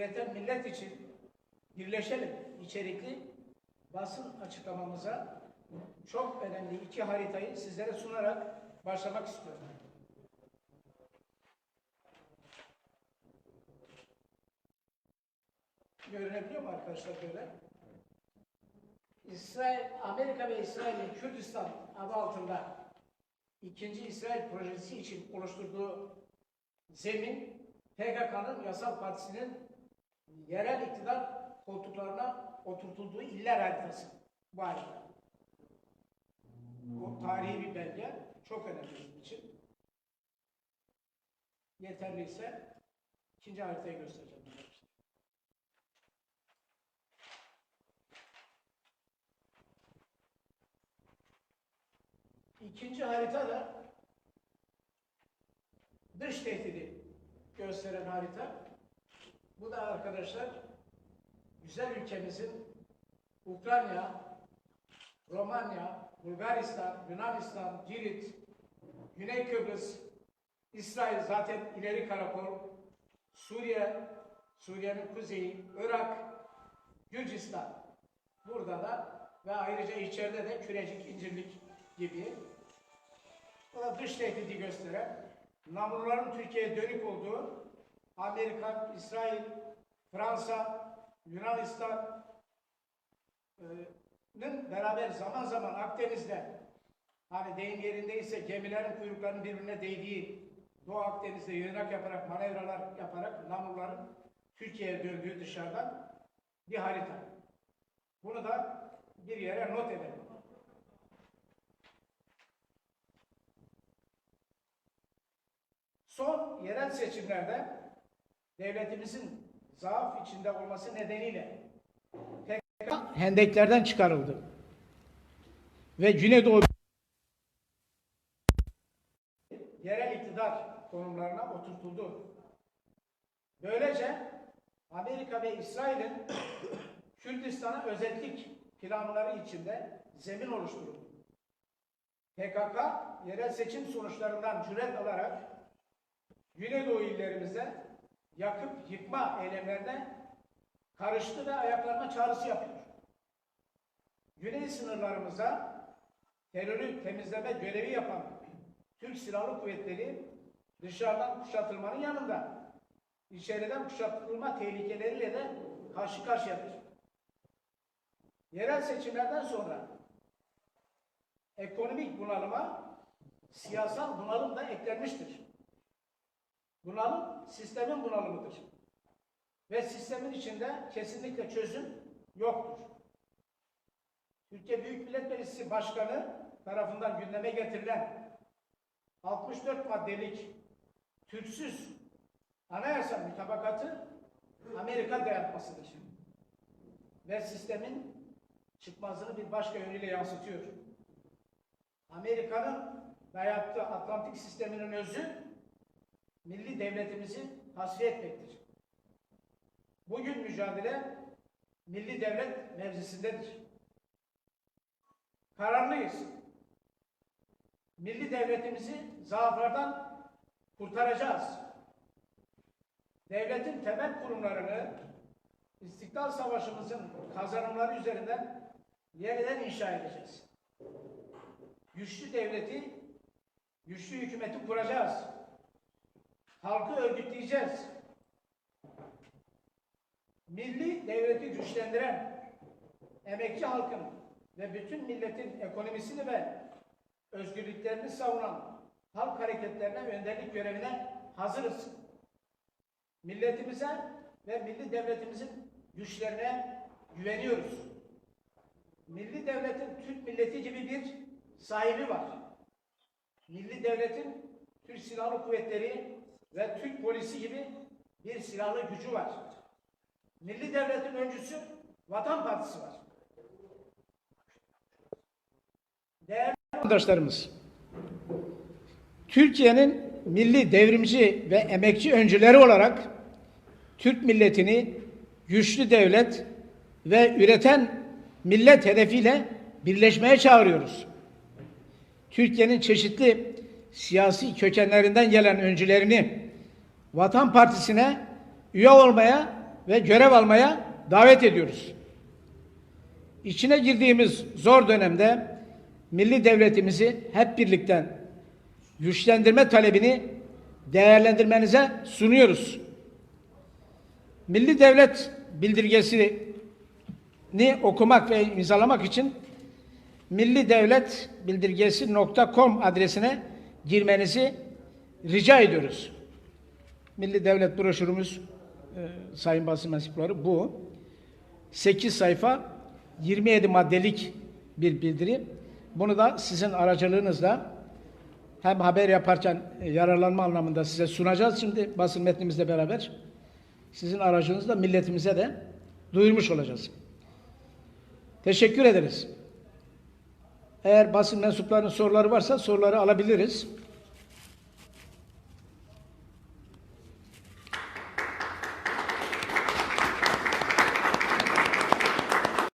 üreten millet için birleşelim içerikli basın açıklamamıza çok önemli iki haritayı sizlere sunarak başlamak istiyorum. Görünebiliyor mu arkadaşlar böyle? İsrail, Amerika ve İsrail'in Kürdistan adı altında ikinci İsrail projesi için oluşturduğu zemin PKK'nın yasal partisinin yerel iktidar koltuklarına oturtulduğu iller haritası. Harita. Bu tarihi bir belge. Çok önemli bizim için. Yeterliyse ikinci haritayı göstereceğim. İkinci harita da dış tehdidi gösteren harita. Bu da arkadaşlar güzel ülkemizin Ukrayna, Romanya, Bulgaristan, Yunanistan, Girit, Güney Kıbrıs, İsrail zaten ileri karakol, Suriye, Suriye'nin kuzeyi, Irak, Gürcistan. Burada da ve ayrıca içeride de Kürecik, İncirlik gibi. Bu da dış tehdidi gösteren, namluların Türkiye'ye dönük olduğu Amerika, İsrail, Fransa, Yunanistan, nin beraber zaman zaman Akdeniz'de hani deyim yerindeyse gemilerin kuyruklarının birbirine değdiği Doğu Akdeniz'de yığınak yaparak manevralar yaparak namluların Türkiye'ye döndüğü dışarıdan bir harita. Bunu da bir yere not edelim. Son yerel seçimlerde devletimizin zaaf içinde olması nedeniyle PKK hendeklerden çıkarıldı. Ve Güneydoğu yerel iktidar konumlarına oturtuldu. Böylece Amerika ve İsrail'in Kürdistan'a özellik planları içinde zemin oluşturuldu. PKK yerel seçim sonuçlarından cüret alarak Güneydoğu illerimizde yakıp yıkma eylemlerine karıştı ve ayaklanma çağrısı yapıyor. Güney sınırlarımıza terörü temizleme görevi yapan Türk Silahlı Kuvvetleri dışarıdan kuşatılmanın yanında içeriden kuşatılma tehlikeleriyle de karşı karşıyadır. Yerel seçimlerden sonra ekonomik bunalıma siyasal bunalım da eklenmiştir. Bunalım sistemin bunalımıdır. Ve sistemin içinde kesinlikle çözüm yoktur. Türkiye Büyük Millet Meclisi Başkanı tarafından gündeme getirilen 64 maddelik Türksüz anayasa mütabakatı Amerika dayatmasıdır. Ve sistemin çıkmazını bir başka yönüyle yansıtıyor. Amerika'nın dayattığı Atlantik sisteminin özü milli devletimizi tasfiye etmektir. Bugün mücadele milli devlet mevzisindedir. Kararlıyız. Milli devletimizi zaaflardan kurtaracağız. Devletin temel kurumlarını İstiklal Savaşımızın kazanımları üzerinden yeniden inşa edeceğiz. Güçlü devleti, güçlü hükümeti kuracağız. Halkı örgütleyeceğiz. Milli devleti güçlendiren emekçi halkın ve bütün milletin ekonomisini ve özgürlüklerini savunan halk hareketlerine önderlik görevine hazırız. Milletimize ve milli devletimizin güçlerine güveniyoruz. Milli devletin Türk milleti gibi bir sahibi var. Milli devletin Türk Silahlı Kuvvetleri ve Türk polisi gibi bir silahlı gücü var. Milli devletin öncüsü Vatan Partisi var. Değerli arkadaşlarımız, Türkiye'nin milli devrimci ve emekçi öncüleri olarak Türk milletini güçlü devlet ve üreten millet hedefiyle birleşmeye çağırıyoruz. Türkiye'nin çeşitli siyasi kökenlerinden gelen öncülerini Vatan Partisi'ne üye olmaya ve görev almaya davet ediyoruz. İçine girdiğimiz zor dönemde milli devletimizi hep birlikte güçlendirme talebini değerlendirmenize sunuyoruz. Milli devlet bildirgesini okumak ve imzalamak için millidevletbildirgesi.com adresine girmenizi rica ediyoruz. Milli Devlet broşürümüz e, sayın basın mensupları bu. 8 sayfa 27 maddelik bir bildiri. Bunu da sizin aracılığınızla hem haber yaparken e, yararlanma anlamında size sunacağız şimdi basın metnimizle beraber. Sizin aracınızla milletimize de duyurmuş olacağız. Teşekkür ederiz. Eğer basın mensuplarının soruları varsa soruları alabiliriz.